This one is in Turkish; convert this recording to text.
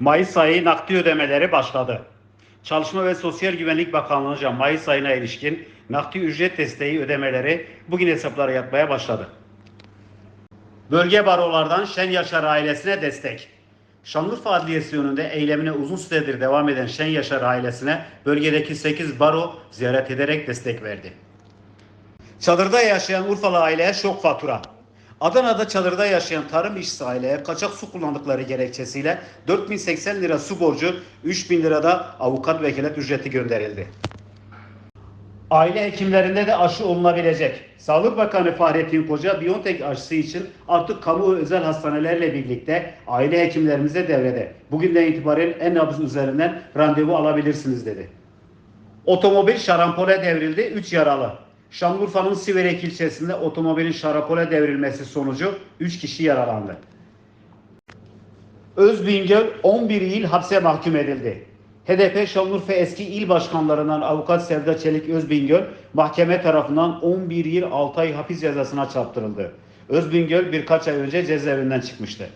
Mayıs ayı nakdi ödemeleri başladı. Çalışma ve Sosyal Güvenlik Bakanlığı'nca Mayıs ayına ilişkin nakdi ücret desteği ödemeleri bugün hesaplara yatmaya başladı. Bölge barolardan Şen Yaşar ailesine destek. Şanlıurfa Adliyesi önünde eylemine uzun süredir devam eden Şen Yaşar ailesine bölgedeki 8 baro ziyaret ederek destek verdi. Çadırda yaşayan Urfalı aileye şok fatura. Adana'da çadırda yaşayan tarım işçisi aileye kaçak su kullandıkları gerekçesiyle 4080 lira su borcu, 3000 lirada avukat vekalet ücreti gönderildi. Aile hekimlerinde de aşı olunabilecek. Sağlık Bakanı Fahrettin Koca Biontech aşısı için artık kamu özel hastanelerle birlikte aile hekimlerimize devrede. Bugünden itibaren en nabız üzerinden randevu alabilirsiniz dedi. Otomobil şarampole devrildi, 3 yaralı. Şanlıurfa'nın Siverek ilçesinde otomobilin şarampole devrilmesi sonucu 3 kişi yaralandı. Özbingöl 11 yıl hapse mahkum edildi. HDP Şanlıurfa eski il başkanlarından avukat Sevda Çelik Özbingöl mahkeme tarafından 11 yıl 6 ay hapis cezasına çarptırıldı. Özbingöl birkaç ay önce cezaevinden çıkmıştı.